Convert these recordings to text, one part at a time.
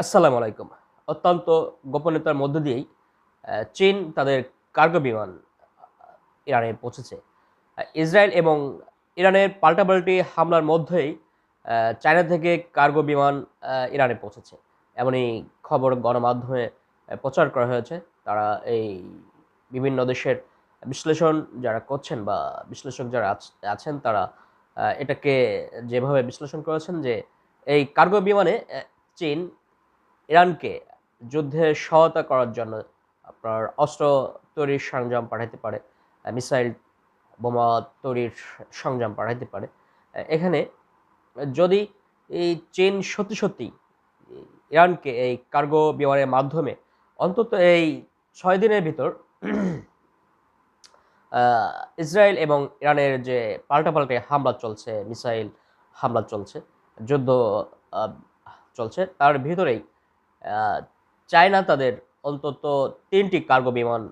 আসসালামু আলাইকুম। অত্যন্ত গোপনীয়তার মধ্য দিয়েই চীন তাদের কার্গো বিমান ইরানে পৌঁছেছে। ইসরায়েল এবং ইরানের পাল্টাপাল্টি হামলার মধ্যেই চায়না থেকে কার্গো বিমান ইরানে পৌঁছেছে। এমনই খবর গণমাধ্যমে প্রচার করা হয়েছে। তারা এই বিভিন্ন দেশের বিশ্লেষণ যারা করছেন বা বিশ্লেষক যারা আছ- আছেন, তারা এটাকে যেভাবে বিশ্লেষণ করেছেন যে, এই কার্গো বিমানে চীন ইরানকে যুদ্ধে সহায়তা করার জন্য আপনার অস্ত্র তৈরির সরঞ্জাম পাঠাইতে পারে মিসাইল বোমা তৈরির সরঞ্জাম পাঠাইতে পারে। এখানে যদি এই চীন সত্যি সত্যি ইরানকে এই কার্গো বিমানের মাধ্যমে অন্তত এই ছয় দিনের ভিতর ইসরায়েল এবং ইরানের যে পাল্টাপাল্টে হামলা চলছে, মিসাইল হামলা চলছে, যুদ্ধ চলছে, তার ভিতরেই চায়না তাদের অন্তত তিনটি কার্গো বিমান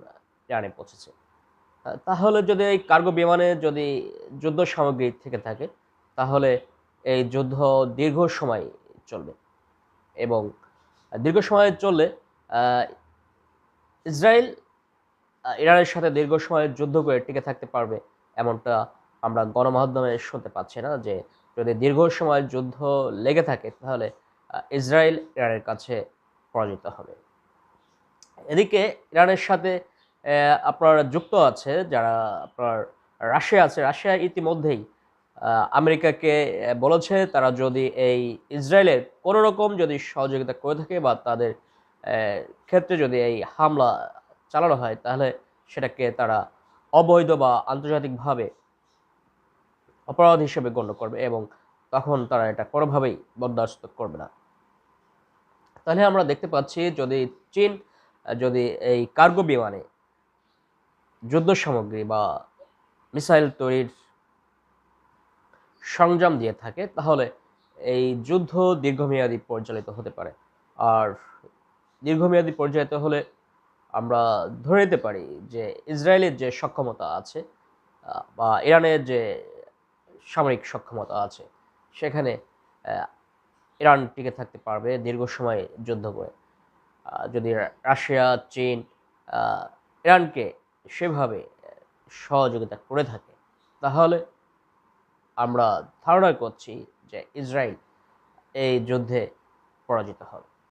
ইরানে পৌঁছেছে। তাহলে যদি এই কার্গো বিমানে যদি যুদ্ধ সামগ্রী থেকে থাকে, তাহলে এই যুদ্ধ দীর্ঘ সময় চলবে এবং দীর্ঘ সময় চললে ইসরায়েল ইরানের সাথে দীর্ঘ সময় যুদ্ধ করে টিকে থাকতে পারবে এমনটা আমরা গণমাধ্যমে শুনতে পাচ্ছি না যে যদি দীর্ঘ সময় যুদ্ধ লেগে থাকে, তাহলে ইসরায়েল ইরানের কাছে পরাজিত হবে। এদিকে ইরানের সাথে আপনার যুক্ত আছে যারা আপনার রাশিয়া আছে। রাশিয়া ইতিমধ্যেই আমেরিকাকে বলেছে তারা যদি এই ইসরায়েলের কোনো রকম যদি সহযোগিতা করে থাকে বা তাদের ক্ষেত্রে যদি এই হামলা চালানো হয়, তাহলে সেটাকে তারা অবৈধ বা আন্তর্জাতিকভাবে অপরাধ হিসেবে গণ্য করবে এবং তখন তারা এটা কোনোভাবেই বরদাস্ত করবে না। তাহলে আমরা দেখতে পাচ্ছি যদি চীন, যদি এই কার্গো বিমানে যুদ্ধ সামগ্রী বা মিসাইল তৈরির সরঞ্জাম দিয়ে থাকে, তাহলে এই যুদ্ধ দীর্ঘমেয়াদী পরিচালিত হতে পারে। আর দীর্ঘমেয়াদী পরিচালিত হলে আমরা ধরে নিতে পারি যে ইসরায়েলের যে সক্ষমতা আছে বা ইরানের যে সামরিক সক্ষমতা আছে, সেখানে ইরান টিকে থাকতে পারবে দীর্ঘ সময় যুদ্ধ করে। যদি রাশিয়া, চীন ইরানকে সেভাবে সহযোগিতা করে থাকে, তাহলে আমরা ধারণা করছি যে ইসরায়েল এই যুদ্ধে পরাজিত হবে।